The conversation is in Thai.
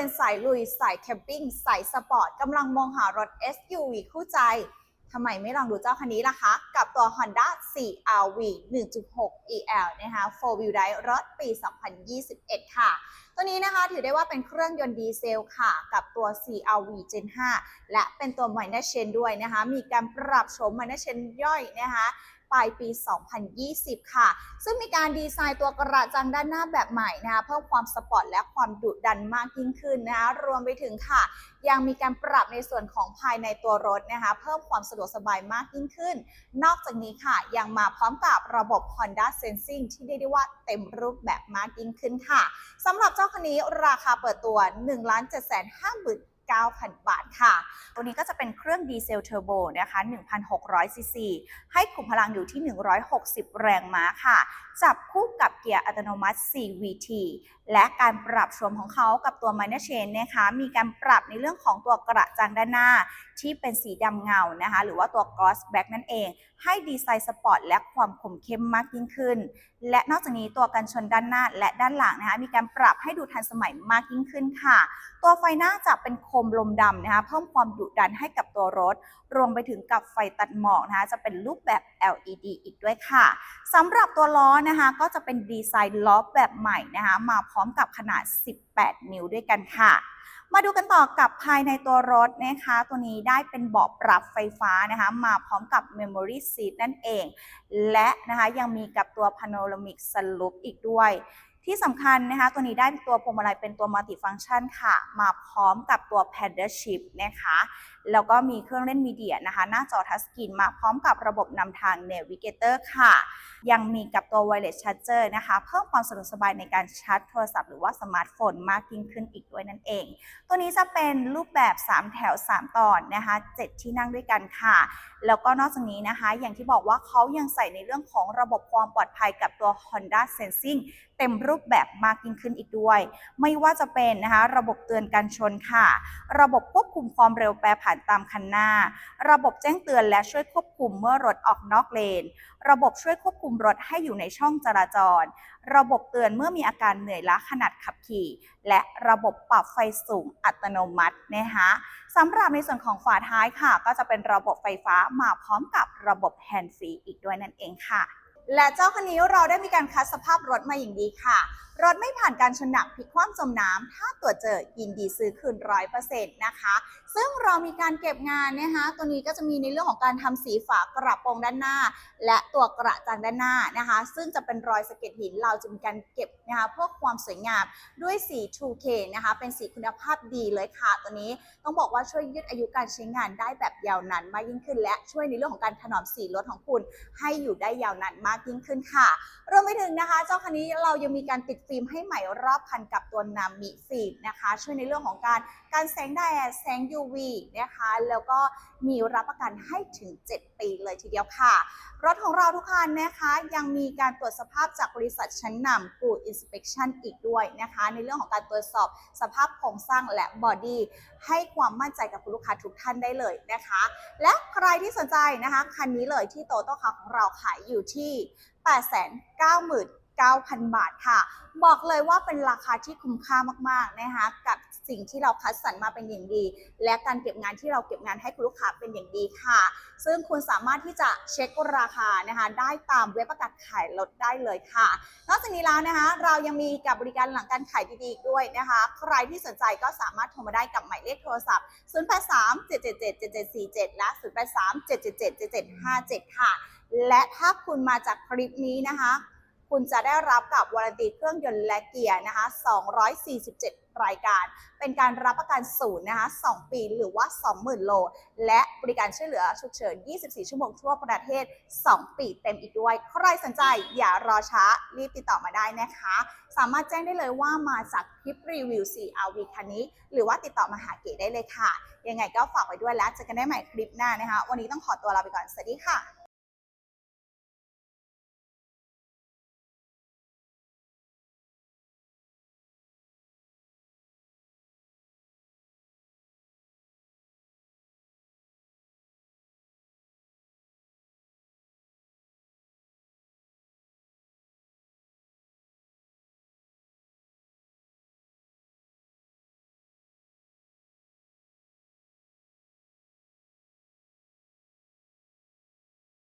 เป็นสายลุย สายแคมปิ้ง สายสปอร์ตกำลังมองหารถ SUV คู่ใจ ทำไมไม่ลองดูเจ้าคันนี้ล่ะคะ กับตัว Honda CR-V 1.6 EL นะคะ 4 Wheel Drive รถปี 2021 ค่ะ ตัวนี้นะคะถือได้ว่าเป็นเครื่องยนต์ดีเซลค่ะ กับตัว CR-V Gen 5 และเป็นตัว Minor chain ด้วยนะคะ มีการปรับโฉม Minor chain ย่อยนะคะ ปลายปี 2020 ค่ะ ซึ่งมีการดีไซน์ตัวกระจังด้านหน้าแบบใหม่นะคะเพิ่มความสปอร์ตและความดุดันมากยิ่งขึ้นนะคะรวมไปถึงค่ะ ยังมีการปรับในส่วนของภายในตัวรถนะคะ เพิ่มความสะดวกสบายมากยิ่งขึ้น นอกจากนี้ค่ะ ยังมาพร้อมกับระบบ Honda Sensing ที่เรียกได้ว่าเต็มรูปแบบมากยิ่งขึ้นค่ะสำหรับเจ้าคันนี้ราคาเปิดตัว 1 7 5 9 9,000 บาทค่ะ ตัวนี้ก็จะเป็นเครื่องดีเซลเทอร์โบนะคะ 1,600ซีซีให้ขุมพลังอยู่ที่ 160 แรงม้าค่ะ จับคู่กับเกียร์อัตโนมัติ CVT และการปรับโฉมของเขากับตัว Minor Chain นะคะ มีการปรับในเรื่องของตัวกระจังด้านหน้า ที่เป็นสีดำเงานะคะ หรือว่าตัว Gloss Black นั่นเอง ให้ดีไซน์สปอร์ตและความคมเข้มมากยิ่งขึ้น และนอกจากนี้ตัวกันชนด้านหน้าและด้านหลังนะคะ มีการปรับให้ดูทันสมัยมากยิ่งขึ้นค่ะ ตัวไฟหน้าจะเป็นโคมลมดำนะคะเพิ่มความดุดันให้กับตัวรถ รวมไปถึงกับไฟตัดหมอกนะคะจะเป็นรูปแบบ LED อีกด้วยค่ะสำหรับตัวล้อนะคะก็จะเป็นดีไซน์ล้อแบบใหม่นะคะมาพร้อมกับขนาด 18 นิ้วด้วยกันค่ะมาดูกันต่อกับภายในตัวรถนะคะ ตัวนี้ได้เป็นเบาะปรับไฟฟ้านะคะ มาพร้อมกับ Memory Seat นั่นเอง และนะคะยังมีกับตัว Panoramic Sunroof อีกด้วย ที่สำคัญนะคะ ตัวนี้ได้ตัวพวงมาลัยเป็นตัวมัลติฟังก์ชันค่ะ มาพร้อมกับตัว Paddle Shift นะคะแล้วก็มีเครื่องเล่นมีเดียนะคะ หน้าจอทัชสกรีนมาพร้อมกับระบบนำทาง Navigator ค่ะ ยังมีกับตัว Wireless Charger นะคะ เพิ่มความสะดวกสบายในการชาร์จโทรศัพท์หรือว่าสมาร์ทโฟนมากยิ่งขึ้นอีกด้วยนั่นเอง ตัวนี้จะเป็นรูปแบบ 3 แถว 3 ตอนนะคะ 7 ที่นั่งด้วยกันค่ะ แล้วก็นอกจากนี้นะคะ อย่างที่บอกว่าเขายังใส่ในเรื่องของระบบความปลอดภัยกับตัว Honda Sensing เต็มรูปแบบมากยิ่งขึ้นอีกด้วย ไม่ว่าจะเป็นนะคะ ระบบเตือนการชนค่ะ ระบบควบคุมความเร็วแปรผันตามคันหน้า ระบบแจ้งเตือนและช่วยควบคุมเมื่อรถออกนอกเลน ระบบช่วยควบคุมรถให้อยู่ในช่องจราจร ระบบเตือนเมื่อมีอาการเหนื่อยล้าขณะขับขี่ และระบบปรับไฟสูงอัตโนมัตินะคะสำหรับในส่วนของฝาท้ายค่ะ ก็จะเป็นระบบไฟฟ้ามาพร้อมกับระบบแฮนด์ฟรีอีกด้วยนั่นเองค่ะและเจ้าคันนี้เราได้มีการคัดสภาพรถมาอย่างดีค่ะ รถไม่ผ่านการชนหนักพลิกคว่ำจมน้ำ ถ้าตรวจเจอยินดีซื้อคืนร้อยเปอร์เซ็นต์นะคะ ซึ่งเรามีการเก็บงานนะคะตัวนี้ก็จะมีในเรื่องของการทำสีฝากระโปรงด้านหน้า และตัวกระจังด้านหน้านะคะ ซึ่งจะเป็นรอยสะเก็ดหินเราจะมีการเก็บนะคะเพื่อความสวยงามด้วยสี 2K นะคะเป็นสีคุณภาพดีเลยค่ะตัวนี้ต้องบอกว่าช่วยยืดอายุการใช้งานได้แบบยาวนานมากยิ่งขึ้น และช่วยในเรื่องของการถนอมสีรถของคุณให้อยู่ได้ยาวนานมากยิ่งขึ้นค่ะรวมไปถึงนะคะ เจ้าคันนี้เรายังมีการติดฟิล์มให้ใหม่รอบคันกับตัวนามิฟิล์มนะคะ ช่วยในเรื่องของการการแสงแดดแสงยู UV นะคะ แล้วก็มีรับประกันให้ถึง 7 ปีเลยทีเดียวค่ะ รถของเราทุกคันนะคะยังมีการตรวจสภาพจากบริษัทชั้นนำ Good Inspection อีกด้วยนะคะ ในเรื่องของการตรวจสอบสภาพโครงสร้างและบอดี้ให้ความมั่นใจกับคุณลูกค้าทุกท่านได้เลยนะคะ และใครที่สนใจนะคะ คันนี้เลยที่โตโต้คาของเราขายอยู่ที่ 9,000 บาทค่ะ บอกเลยว่าเป็นราคาที่คุ้มค่ามากๆนะคะกับสิ่งที่เราคัดสรรมาเป็นอย่างดี และการเก็บงานที่เราเก็บงานให้คุณลูกค้าเป็นอย่างดีค่ะ ซึ่งคุณสามารถที่จะเช็คราคานะคะได้ตามเว็บประกาศขายรถได้เลยค่ะ นอกจากนี้แล้วนะคะเรายังมีกับบริการหลังการขายดีๆอีด้วยนะคะ ใครที่สนใจก็สามารถโทรมาได้กับหมายเลขโทรศัพท์ 083 777 7747 และ 083 777 7757 ค่ะ และถ้าคุณมาจากคลิปนี้นะคะ คุณจะได้รับกับวารันตีเครื่องยนต์และเกียร์นะคะ 247 รายการ เป็นการรับประกันศูนย์นะคะ 2 ปีหรือว่า 20,000 โล และบริการช่วยเหลือฉุกเฉิน 24 ชั่วโมงทั่วประเทศ 2 ปีเต็มอีกด้วย ใครสนใจอย่ารอช้า รีบติดต่อมาได้นะคะ สามารถแจ้งได้เลยว่ามาจากคลิปรีวิว CRV คันนี้ หรือว่าติดต่อมาหาเก๋ได้เลยค่ะ ยังไงก็ฝากไว้ด้วยแล้วเจอกันได้ใหม่คลิปหน้านะคะ วันนี้ต้องขอตัวลาไปก่อน สวัสดีค่ะ